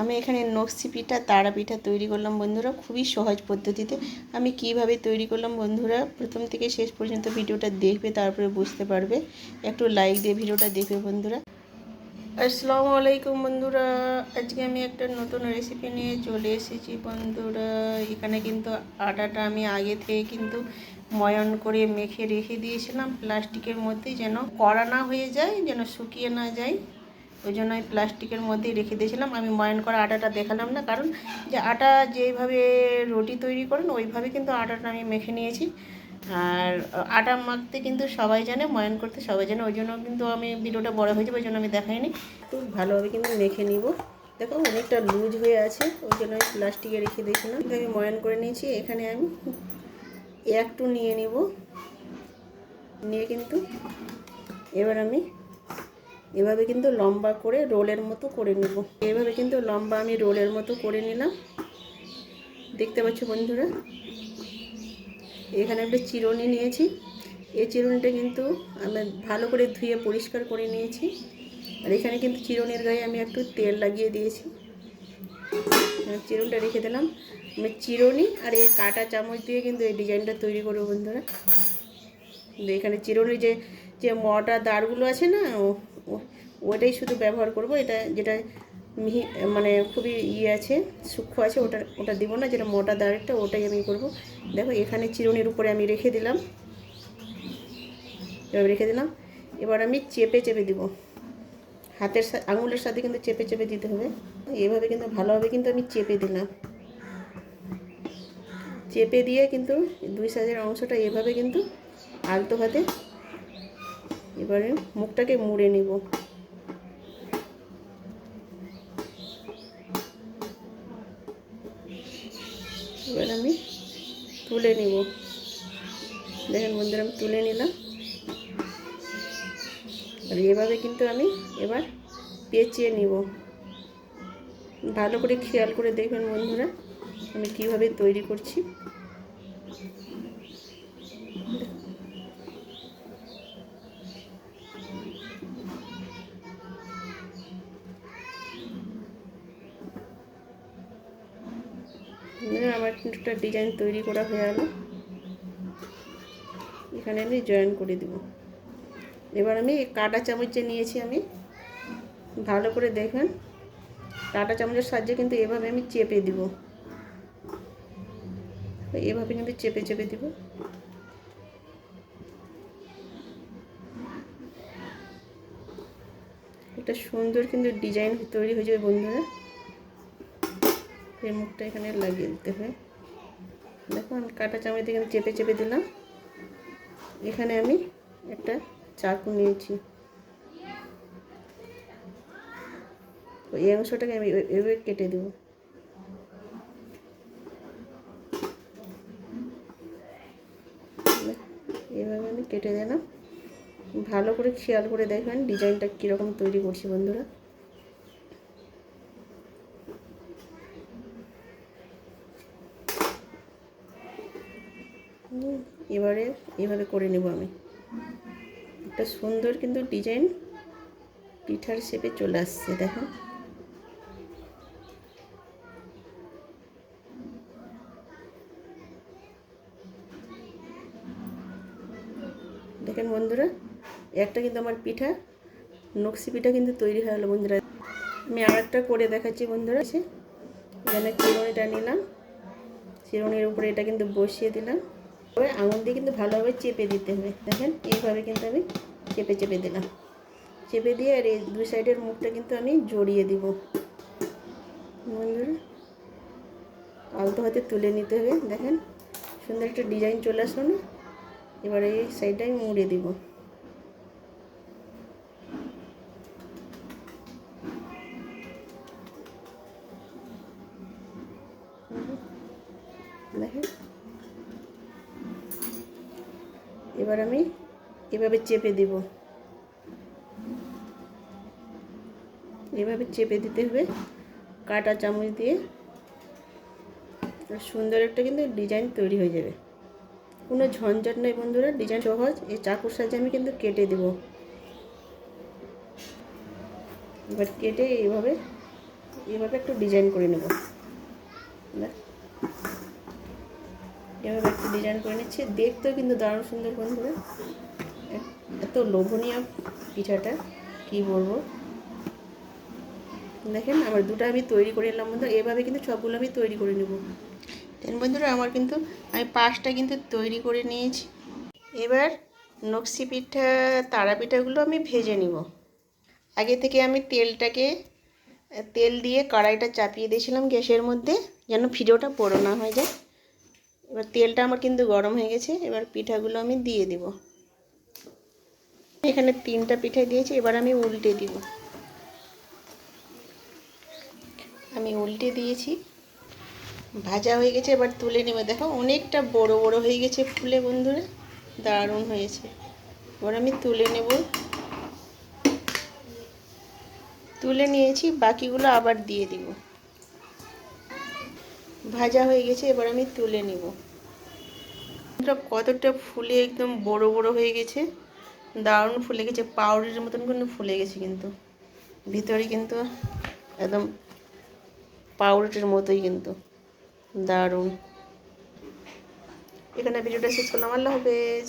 আমি এখানে নকশি পিঠা তারা পিঠা তৈরি করলাম বন্ধুরা, খুবই সহজ পদ্ধতিতে। আমি কীভাবে তৈরি করলাম বন্ধুরা, প্রথম থেকে শেষ পর্যন্ত ভিডিওটা দেখবে, তারপরে বুঝতে পারবে। একটু লাইক দিয়ে ভিডিওটা দেখবে বন্ধুরা। আসসালামু আলাইকুম বন্ধুরা, আজকে আমি একটা নতুন রেসিপি নিয়ে চলে এসেছি বন্ধুরা। এখানে কিন্তু আটাটা আমি আগে থেকে কিন্তু ময়ন করে মেখে রেখে দিয়েছিলাম, প্লাস্টিকের মধ্যে যেন কড়া না হয়ে যায়, যেন শুকিয়ে না যায়। ওই জন্য আমি প্লাস্টিকের মধ্যেই রেখে দিয়েছিলাম। আমি ময়ন করা আটাটা দেখালাম না, কারণ যে আটা যেভাবে রুটি তৈরি করেন, ওইভাবে কিন্তু আটাটা আমি মেখে নিয়েছি। আর আটা মাখতে কিন্তু সবাই জানে, ময়ন করতে সবাই জানে, ওই জন্য কিন্তু আমি ভিডিওটা বড় হয়ে যাবে ওই জন্য আমি দেখাইনি। খুব ভালোভাবে কিন্তু মেখে নিব। দেখো, অনেকটা লুজ হয়ে আছে, ওই জন্য আমি প্লাস্টিকে রেখে দিয়েছিলাম। আমি ময়ন করে নিয়েছি, এখানে আমি একটু নিয়ে নিব। নিয়ে কিন্তু এবার আমি এভাবে কিন্তু লম্বা করে রোলের মতো করে নেব। এভাবে কিন্তু লম্বা আমি রোলের মতো করে নিলাম। দেখতে পাচ্ছ বন্ধুরা, এখানে একটা চিরুনি নিয়েছি। এই চিরুনিটা কিন্তু আমি ভালো করে ধুয়ে পরিষ্কার করে নিয়েছি। আর এখানে কিন্তু চিরুনির গায়ে আমি একটু তেল লাগিয়ে দিয়েছি। চিরুনটা রেখে দিলাম। আমি চিরুনি আর এই কাটা চামচ দিয়ে কিন্তু এই ডিজাইনটা তৈরি করব বন্ধুরা। এখানে চিরুনির যে যে মটা দাঁড়গুলো আছে না ওটাই শুধু ব্যবহার করব, এটা যেটা মিহি মানে খুবই ইয়ে আছে, সূক্ষ্ম আছে, ওটা ওটা দিব না, যেটা মোটা দাঁড়েরটা ওটাই আমি করব। দেখো, এখানে চিরুনির উপরে আমি রেখে দিলাম। এবার রেখে দিলাম। এবার আমি চেপে চেপে দিব। হাতের আঙুলের সাথে কিন্তু চেপে চেপে দিতে হবে। এভাবে কিন্তু ভালোভাবে কিন্তু আমি চেপে দিলাম। চেপে দিয়ে কিন্তু দুই সাইজের অংশটা এভাবে কিন্তু আলতো হাতে এবারে মুখটাকে মুড়ে নিব। এবার আমি তুলে নিব। দেখেন বন্ধুরা, আমি তুলে নিলাম। আর এভাবে কিন্তু আমি এবার পেঁচিয়ে নিব। ভালো করে খেয়াল করে দেখবেন বন্ধুরা, আমি কীভাবে তৈরি করছি। একটা ডিজাইন তৈরি করা হয়ে গেল। এখানে আমি জয়েন করে দেব। এবার আমি কাটা চামচ নিয়েছি আমি। ভালো করে দেখবেন। কাটা চামচের সাহায্যে কিন্তু এভাবে আমি চেপে দিব। এভাবে কিন্তু চেপে চেপে দিব। একটা সুন্দর কিন্তু ডিজাইন তৈরি হয়ে যাবে বন্ধুরা। এই মুখটা এখানে লাগিয়ে দিতে হবে। দেখো আমি কাটা চামচ দিয়ে চেপে চেপে দিলাম। এখানে আমি একটা চাকু নিয়েছি। এই অংশটাকে আমি এভাবে কেটে দেব। এভাবে আমি কেটে দিলাম। ভালো করে খেয়াল করে দেখবেন, ডিজাইনটা কীরকম তৈরি করছি বন্ধুরা। এবারে এভাবে করে নেব আমি। একটা সুন্দর কিন্তু ডিজাইন। পিঠার শেপে চলে আসছে, দেখো। দেখেন বন্ধুরা, একটা কিন্তু আমার পিঠা নকশি পিঠা কিন্তু তৈরি হয়ে গেলো বন্ধুরা। আমি আর একটা করে দেখাচ্ছি বন্ধুরা। এখানে চিরুনিটা নিলাম। চিরুনির উপরে এটা কিন্তু বসিয়ে দিলাম। আঙুল দিয়ে কিন্তু ভালোভাবে চেপে দিতে হবে। দেখেন, এইভাবে কিন্তু আমি চেপে চেপে দিলাম। চেপে দিয়ে আর এই দুই সাইডের মুখটা কিন্তু আমি জড়িয়ে দিব। বন্ধুরা, আলতো হাতে তুলে নিতে হবে। দেখেন, সুন্দর একটা ডিজাইন চলে আসলো না? এবার এই সাইডটা আমি মুড়ে দিব। এবার আমি এভাবে চেপে দিব। এভাবে চেপে দিতে হবে কাটা চামচ দিয়ে। সুন্দর একটা কিন্তু ডিজাইন তৈরি হয়ে যাবে। কোনো ঝঞ্ঝট নেই বন্ধুরা, ডিজাইন সহজ। এই চাকুর সাহায্যে আমি কিন্তু কেটে দেব। এবার কেটে এইভাবে এভাবে একটু ডিজাইন করে নেব। এভাবে একটু ডিজাইন করে নিচ্ছি। দেখতেও কিন্তু দারুণ সুন্দর বন্ধুরা। এত লোভনীয় পিঠাটা, কি বলব? দেখেন আমার দুটো আমি তৈরি করে নিলাম বন্ধু এভাবে কিন্তু সবগুলো আমি তৈরি করে নেব। দেন বন্ধুরা, আমার কিন্তু, আমি পাঁচটা কিন্তু তৈরি করে নিয়েছি। এবার নকশি পিঠা, তারা পিঠাগুলো আমি ভেজে নিব। আগে থেকে আমি তেলটাকে, তেল দিয়ে কড়াইটা চাপিয়ে দিয়েছিলাম গ্যাসের মধ্যে, যেন ভিডিওটা পোড়ো না হয়ে যায়। এবার তেলটা আমার কিন্তু গরম হয়ে গেছে, এবার পিঠাগুলো আমি দিয়ে দিব। এখানে তিনটা পিঠা দিয়েছি, এবার আমি উল্টে দিব। আমি উল্টে দিয়েছি। ভাজা হয়ে গেছে, এবার তুলে নেবে। দেখো, অনেকটা বড় বড় হয়ে গেছে ফুলে বন্ধুরা, দারুণ হয়েছে। এবার আমি তুলে নেব। তুলে নিয়েছি, বাকিগুলো আবার দিয়ে দিব। ভাজা হয়ে গেছে, এবার আমি তুলে নেব। কতটা ফুলে একদম বড় বড় হয়ে গেছে। দারুণ ফুলে গেছে পাউডারের মতন কিন্তু ফুলে গেছে কিন্তু। ভিতরে কিন্তু একদম পাউডারের মতোই কিন্তু। দারুণ। এখানে ভিডিওটা শেষ করলাম, আল্লাহ হাফেজ।